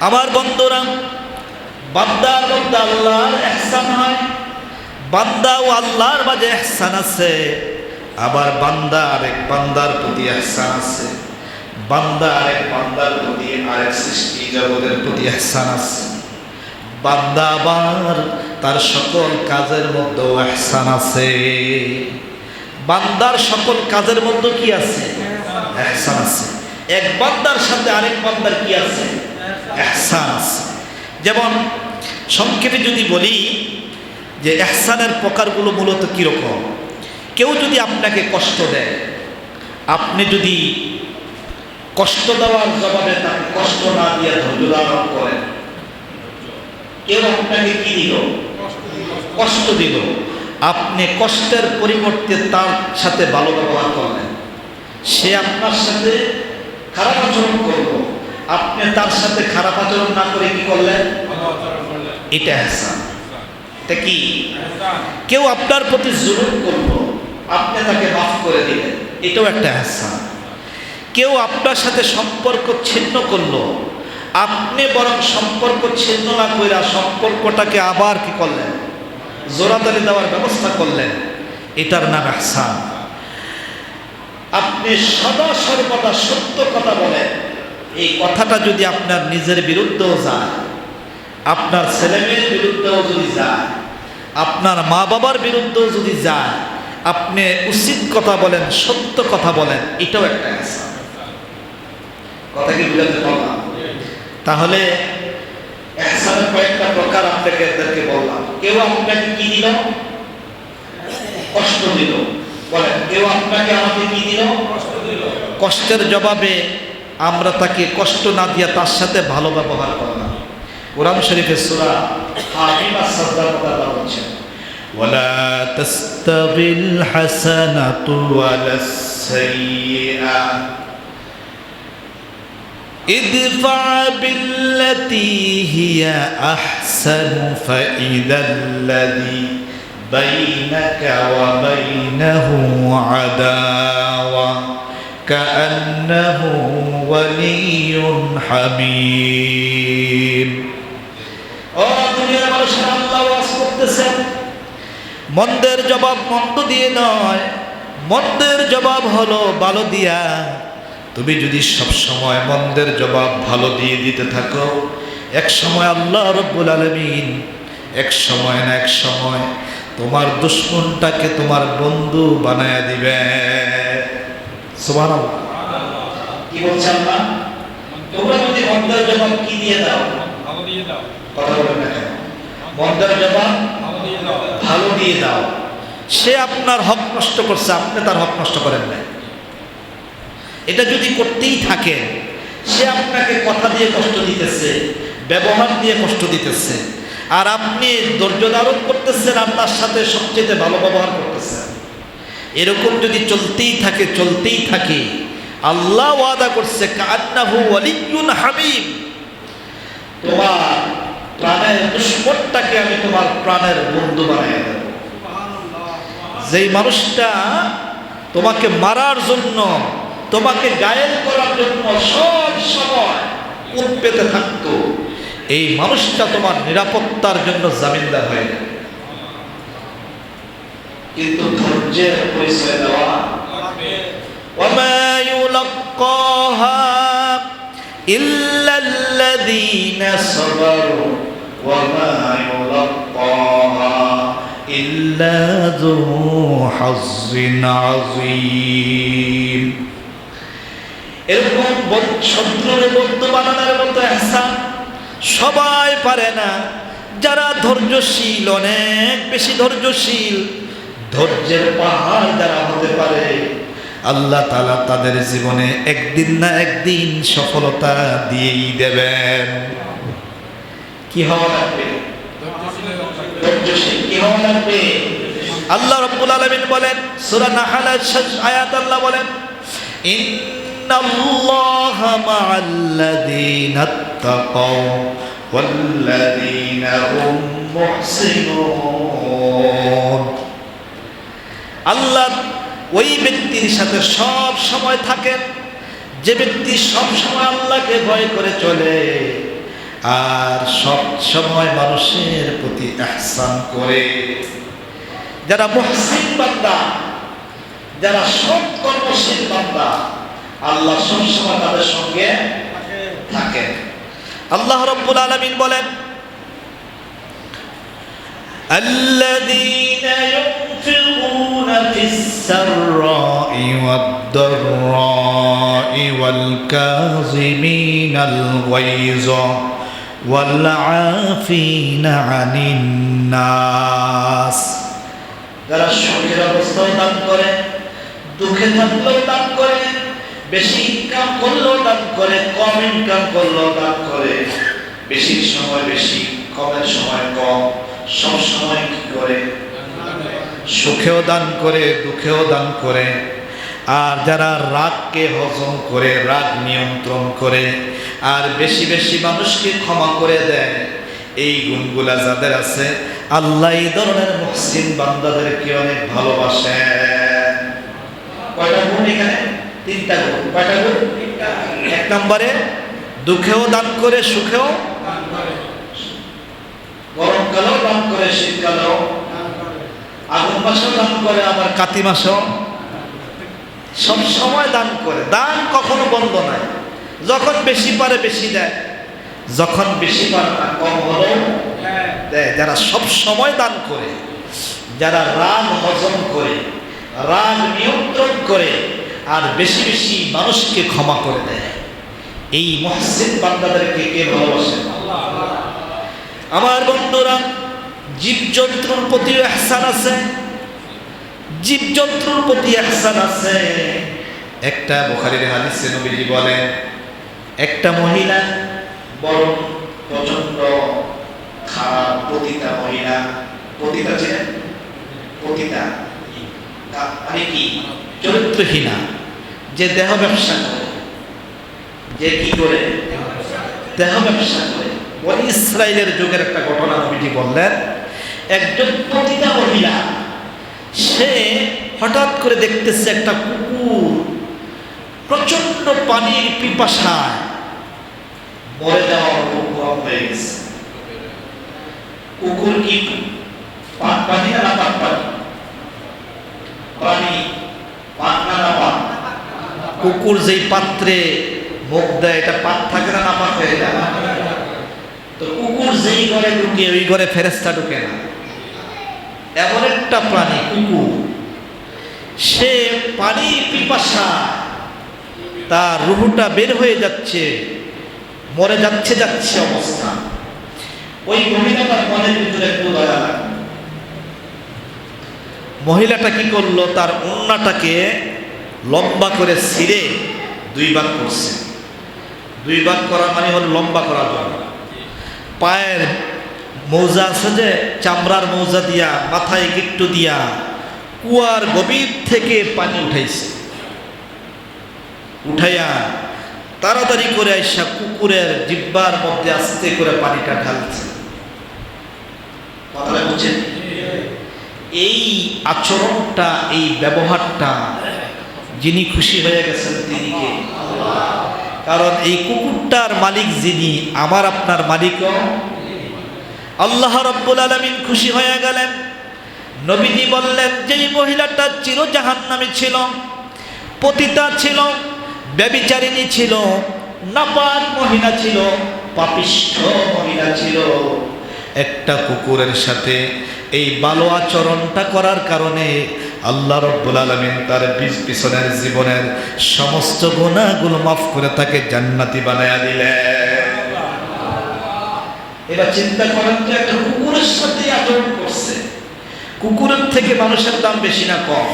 আমার বন্ধুরা, বান্দার মধ্যে আল্লাহর এহসান হয়, বান্দা ও আল্লাহর মাঝে এহসান আছে, আবার বান্দা আরেক বান্দার প্রতি এহসান আছে, বান্দা আরেক বান্দার প্রতি আরেক সৃষ্টি জগতের প্রতি এহসান আছে, বান্দা আবার তার সকল কাজের মধ্যেও এহসান আছে। বান্দার সকল কাজের মধ্যে কি আছে? এহসান আছে। এক বান্দার সাথে আরেক বান্দার কি আছে? এহসান আছে যেমন, সংক্ষেপে যদি বলি যে এহসানের প্রকারগুলো মূলত কীরকম? কেউ যদি আপনাকে কষ্ট দেয়, আপনি যদি কষ্ট দেওয়ার জবাবে তাকে কষ্ট না দিয়ে ধৈর্য ধারণ করেন, কেউ আপনাকে কি দিল? কষ্ট দিল। আপনি কষ্টের পরিবর্তে তার সাথে ভালো ব্যবহার করলেন। সে আপনার সাথে খারাপ আচরণ করল। আপনি তার সাথে খারাপ আচরণ না করে কি করলেন? এটা এহসান। এটা কি? কেউ আপনার প্রতি জুলুম করল আপনি তাকে মাফ করে দিলেন। এটাও একটা এহসান। কেউ আপনার সাথে সম্পর্ক ছিন্ন করল আপনি বরং সম্পর্ক ছিন্ন না করে সম্পর্কটাকে আবার কি করলেন? জোরাতালি দেওয়ার ব্যবস্থা করলেন। এটার নাম এহসান। আপনি সদা সর্বদা সত্য কথা বলেন। এই কথাটা যদি আপনার নিজের বিরুদ্ধেও যায় আপনার ছেলেমেয়ের বিরুদ্ধেও যদি যায় আপনার মা বাবার বিরুদ্ধেও যদি যায় আপনি উচিত কথা বলেন সত্য কথা বলেন এটাও একটা কথা কি বুঝাতে পারলাম? তাহলে এহসানের কয়েকটা প্রকার আপনাকে এদেরকে বললাম। কেউ আপনাকে কি দিল? কষ্ট দিল। বলেন কেউ আপনাকে আমাকে কি দিল। কষ্টের জবাবে আমরা তাকে কষ্ট না দিয়ে তার সাথে ভালো ব্যবহার করলাম কোরআন শরীফের সূরা হামিম আর-সাজদার কথা আল্লাহ বলছেন ولا تستوي الحسنة ولا السيئة ادفع بالتي هي أحسن فإذا الذي بينك وبينه عداوة كأنه ولي حميم ও দুনিয়ার মানুষের আল্লাহ ওয়াজ করতেছেন মন্দের জবাব মন্দ দিয়ে নয় মন্দের জবাব হলো ভালো দিয়া তুমি যদি সব সময় মন্দের জবাব ভালো দিয়ে দিতে থাকো এক সময় আল্লাহ রব্বুল আলমিন এক সময় না এক সময় তোমার দুশ্মনটাকে তোমার বন্ধু বানায়া দিবে সুবহানাল্লাহ। কি বলছে আল্লাহ তোমরা যদি মন্দের জবাব কি দিয়ে দাও? কথা বলেন না কেন? মন্দের জবাব ভালো দিয়ে দাও। সে আপনার হক নষ্ট করছে আপনি তার হক নষ্ট করেন না এটা যদি করতেই থাকে সে আপনাকে কথা দিয়ে কষ্ট দিতেছে ব্যবহার দিয়ে কষ্ট দিতেছে আর আপনি ধৈর্য ধারণ করতেছেন আর তার সাথে সবচেয়ে ভালো ব্যবহার করতেছেন। এরকম যদি চলতেই থাকে চলতেই থাকে, আল্লাহ ওয়াদা করছে কান্নাহু ওয়ালিয়ুন হামিম। তোমার প্রাণের দুশ্মনটাকে আমি তোমার প্রাণের বন্ধু দেব। যেই মানুষটা তোমাকে মারার জন্য, তোমাকে গায়েল করার জন্য সব সময় উৎ পেতে থাকতো, এই মানুষটা তোমার নিরাপত্তার জন্য জামিনদার হয়ে যাবে কিন্তু ধৈর্যের পরিচয় দেওয়া وما يلقاها إلا الذين صبروا وما يلقاها إلا ذو حظ عظيم এরকম বন- শত্রুর বন্ধু বানানোর মতো এহসান সবাই পারে না যারা ধৈর্যশীল অনেক বেশি ধৈর্যশীল ধৈর্যের পাহাড় যারা হতে পারে। আল্লাহ তালা তাদের জীবনে একদিন না একদিন সফলতা দিয়েই দেবেন। কি হওয়া লাগবে? আল্লাহ রব্বুল আলামিন বলেন, সূরা নাহলের শেষ আয়াত আল্লাহ বলেন, ইন্নাল্লাহা মা'আল্লাযীনা ইত্তাকাও ওয়াল্লাযীনা হুম মুহসিনুন। আল্লাহ ওই ব্যক্তির সাথে সব সময় থাকেন। যে ব্যক্তি সব সময় আল্লাহকে ভয় করে চলে, আর সব সময় মানুষের প্রতি আহসান করে। যারা মহসিন বান্দা, যারা সব কর্মশীল বান্দা, আল্লাহ সবসময় তাদের সঙ্গে থাকেন। আল্লাহ রব্বুল আলামিন বলেন الذين ينفقون في السراء والضراء والكاظمين الغيظ والعافين عن الناس যারা সুখের অবস্থায় দান করে দুঃখে থাকলেও দান করে বেশি ইনকাম করলেও দান করে কম ইনকাম করলেও দান করে বেশি সময় বেশি কমের সময় কম সব সময় কি করে? সুখেও দান করে, দুঃখেও দান করে। আর যারা রাগকে হজম করে, রাগ নিয়ন্ত্রণ করে, আর বেশি বেশি মানুষকে ক্ষমা করে দেয়, এই গুণগুলা যাদের আছে, আল্লাহ এই ধরনের মুসলিম বান্দাদেরকে অনেক ভালোবাসেন কয়টা গুণ এখানে? তিনটা গুণ। কয়টা গুণ? এক নম্বরে, দুঃখেও দান করে, সুখেও গরমকালেও দান করে শীতকালেও আগুন মাসেও দান করে, আবার কাতি মাসেও। সব সময় দান করে। দান কখনো বন্ধ নাই। যখন বেশি পারে, বেশি দেয়। যখন বেশি পারে কম হলেও দেয়। যারা সব সময় দান করে, যারা রাগ হজম করে, রাগ নিয়ন্ত্রণ করে, আর বেশি বেশি মানুষকে ক্ষমা করে দেয়। এই মহসিন বান্দাদেরকে কে ভালোবাসে? আমার বন্ধুরা, জীবজন্তুর প্রতি এহসান আছে। জীবজন্তুর প্রতি এহসান আছে। একটা বোখারির হাদিসে নবীজি বলেন, একটা মহিলা বড় প্রচণ্ড খারাপ পতিতা মহিলা। পতিতা ছিলেন? পতিতা মানে কি? চরিত্রহীনা। যে দেহ ব্যবসা করে। যে কি করে? দেহ ব্যবসা করে। বনি ইসরায়েলের যুগের একটা ঘটনা নবীজি বললেন, একজন পতিতা মহিলা সে হঠাৎ করে দেখতেছে একটা কুকুর প্রচণ্ড পানির কুকুর না পান কুকুর যেই পাত্রে মুখ দেয়, এটা পাত থাকে না না হয়ে যায় তো কুকুর যেই ঘরে ঢুকে, ওই ঘরে ফেরেস্তা ঢুকে না। একটা প্রাণী। কুকুর সে পানির পিপাসা, তার রুহুটা বের হয়ে যাচ্ছে, মরে যাচ্ছে যাচ্ছে অবস্থা। ওই মহিলাটার মনের ভিতরে একটু দয়া মহিলাটা কি করল? তার অন্যটাকে লম্বা করে ছিঁড়ে দুই ভাগ করছে। দুই ভাগ করা মানে হলো লম্বা করার জন্য পায়ের মৌজা আছে যে, চামড়ার মৌজা দিয়া, মাথায় গিট্টু দিয়া, কুয়ার গভীর থেকে পানি উঠাইছে। উঠাইয়া তাড়াতাড়ি করে আইসা কুকুরের জিব্বার মধ্যে আস্তে করে পানিটা ঢালছে। বুঝছেন? এই আচরণটা, এই ব্যবহারটা যিনি খুশি হয়ে গেছেন, তিনি কারণ এই কুকুরটার মালিক যিনি, আমার আপনার মালিকও আল্লাহ রব্বুল আলমিন খুশি হয়ে গেলেন। নবীজি বললেন, যেই মহিলাটা চির জাহান্নামী ছিল, পতিতা ছিল, ব্যবিচারিণী ছিল, নাপাক মহিলা ছিল, পাপিষ্ঠ মহিলা ছিল, একটা কুকুরের সাথে এই ভালো আচরণটা করার কারণে আল্লাহ রব্বুল আলমিন তার পিছনের জীবনের সমস্ত গুণাগুলো মাফ করে তাকে জান্নাতি বানায়া দিলেন। এবার চিন্তা করেন যে একটা কুকুরের সাথে আচরণ করছে। কুকুরের থেকে মানুষের দাম বেশি না কম?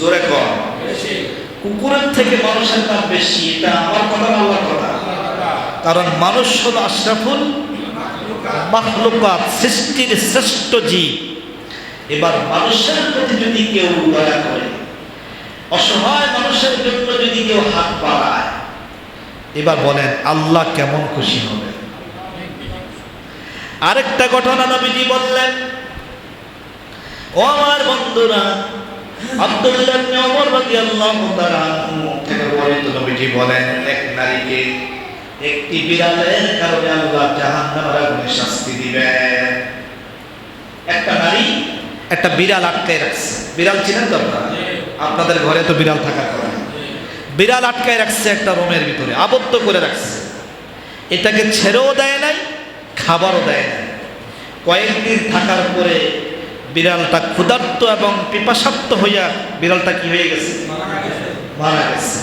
জোরে কম। কুকুরের থেকে মানুষের দাম বেশি, এটা আমার কথা না আল্লাহর কথা? কারণ মানুষ হলো আশরাফুল মাখলুকাত, সৃষ্টির শ্রেষ্ঠ জীব। এবার মানুষের প্রতি যদি কেউ দয়া করে, অসহায় মানুষের জন্য যদি কেউ হাত বাড়ায়, এবার বলেন, আল্লাহ কেমন খুশি হবে? আরেকটা ঘটনা নবীজি বললেন, ও আমার বন্ধুরা একটা নারী একটা বিড়াল রাখছে। বিড়াল তো আপনাদের ঘরে তো বিড়াল থাকার কথা। বিড়াল আটকায় রাখছে একটা রুমের ভিতরে, আবদ্ধ করে রাখছে। এটাকে ছেড়েও দেয় না খাবারও দেয় নাই কয়েকদিন থাকার পরে বিড়ালটা ক্ষুধার্ত এবং পিপাসার্ত হইয়া বিড়ালটা কি হয়ে গেছে? মারা গেছে।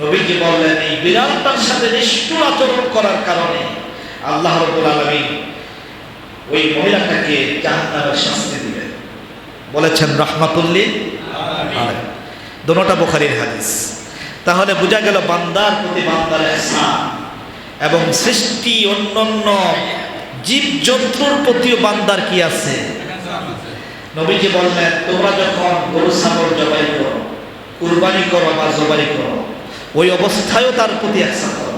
নবীজি বললেন, এই বিড়ালটার সাথে নিষ্ঠুর আচরণ করার কারণে আল্লাহ রবুল আলমী ওই মহিলাটাকে জাহান্নামের শাস্তি দিবেন। বলেছেন রহমাতুল্লিল দোনোটা বোখারির হাদিস। তাহলে বোঝা গেল বান্দার প্রতি বান্দার এবং সৃষ্টি অন্যান্য জীব জন্তুর প্রতিও বান্দার কি আছে? নবীজি বললেন, তোমরা যখন গরু, ছাগল জবাই করো, কুরবানি করো বা জবাই করো, ওই অবস্থায়ও তার প্রতি একসাথ করো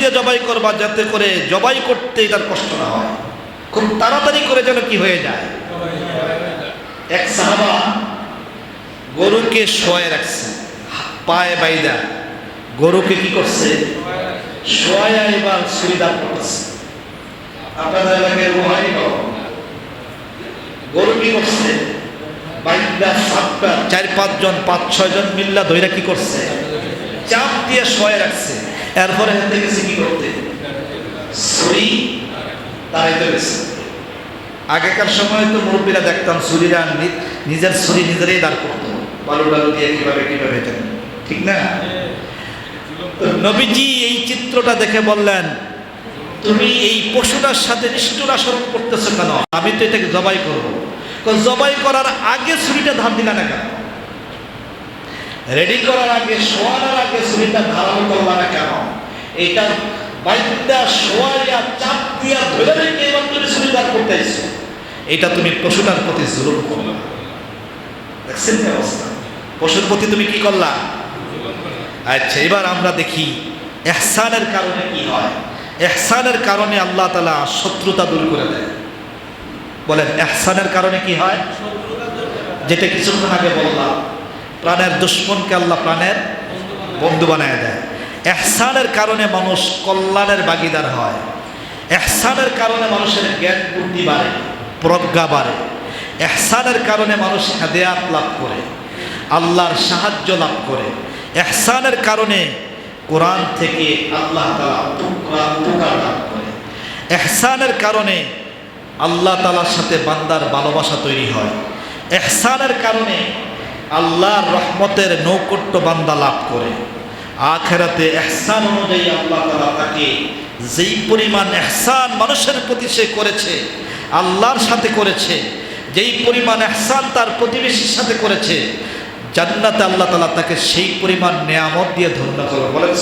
দিয়ে জবাই করবা, যাতে করে জবাই করতে এটার কষ্ট না হয়। খুব তাড়াতাড়ি করে যেন কি হয়ে যায়? এক সাহাবা গরুকে শোয়ে রাখছে। পায়ে বাইদা। গরুকে কি করছে? শোয়া এবার রুহাই গরু কি করছে? বাইদা চার, পাঁচজন, পাঁচ মিল্লা করছে? চাপ দিয়ে রাখছে। এরপরে কি করতে? আগেকার সময় তো মুরব্বীরা দেখতাম, ছুরিরা নিজের ছুরি নিজেরাই দাঁড় করতো। বালু বালু দিয়ে কীভাবে কীভাবে ঠিক না? নবীজি এই চিত্রটা দেখে বললেন, তুমি এই পশুটার সাথে নিষ্ঠুর আচরণ করতেছো কেন? আমি তো এটাকে জবাই করব। জবাই করার আগে ছুরিটা ধার দিলা না কেন? রেডি করার আগে, শোয়ানোর আগে ছুরিটা ধারণ করলা না কেন? এটা বাইকটা শোয়াইয়া চাপ দিয়া ধরে রেখে এবার তুমি ছুরি দাঁড় করতে এটা তুমি পশুটার প্রতি জুলুম করলা দেখছেন অবস্থা? পশুর প্রতি তুমি কি করলা? আচ্ছা এবার আমরা দেখি এহসানের কারণে কি হয়। এহসানের কারণে আল্লাহ তালা শত্রুতা দূর করে দেয়। বলেন, এহসানের কারণে কি হয়? যেটা কিছুক্ষণ আগে বললাম, প্রাণের দুশ্মনকে আল্লাহ প্রাণের বন্ধু বানায় দেয়। এহসানের কারণে মানুষ কল্যাণের বাগিদার হয়। এহসানের কারণে মানুষের জ্ঞান বুদ্ধি বাড়ে, প্রজ্ঞা বাড়ে। এহসানের কারণে মানুষ হেদায়াত লাভ করে। আল্লাহর সাহায্য লাভ করে। এহসানের কারণে কোরআন থেকে আল্লাহ উপকার লাভ করে। এহসানের কারণে আল্লাহ তালার সাথে বান্দার ভালোবাসা তৈরি হয়। এহসানের কারণে আল্লাহর রহমতের নৌকট্য বান্দা লাভ করে। আখেরাতে এহসান অনুযায়ী আল্লাহ তালা তাকে যেই পরিমাণ এহসান মানুষের প্রতি সে করেছে, আল্লাহর সাথে করেছে, যেই পরিমাণ এহসান তার প্রতিবেশীর সাথে করেছে জান্নাতে আল্লাহ তালা তাকে সেই পরিমাণ নেয়ামত দিয়ে ধন্য করবে। বলেন